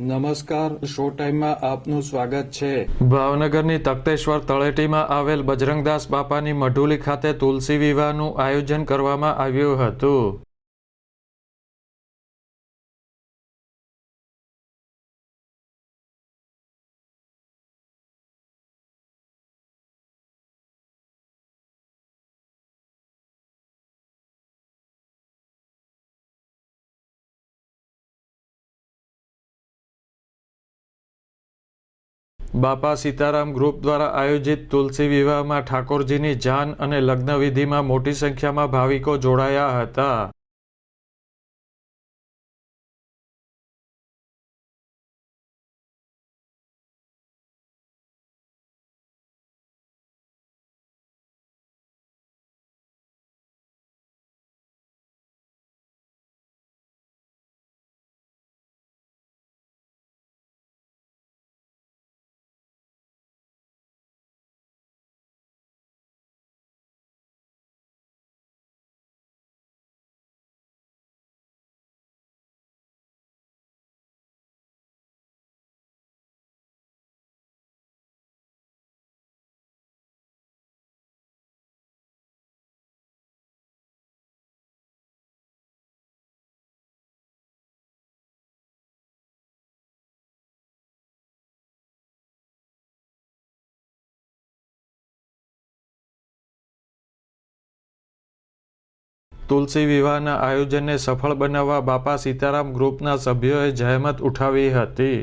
નમસ્કાર શો ટાઈમમાં આપનું સ્વાગત છે. ભાવનગરની તખતેશ્વર તળેટીમાં આવેલ બજરંગદાસ બાપાની મઢુલી ખાતે તુલસી વિવાહનું આયોજન કરવામાં આવ્યું હતું. બાપા સીતારામ ગ્રુપ દ્વારા આયોજિત તુલસી વિવાહમાં ઠાકોરજીની જાન અને લગ્નવિધિમાં મોટી સંખ્યામાં ભાવિકો જોડાયા હતા. તુલસી વિવાહના આયોજનને સફળ બનાવવા બાપા સીતારામ ગ્રુપના સભ્યોએ જહેમત ઉઠાવી હતી.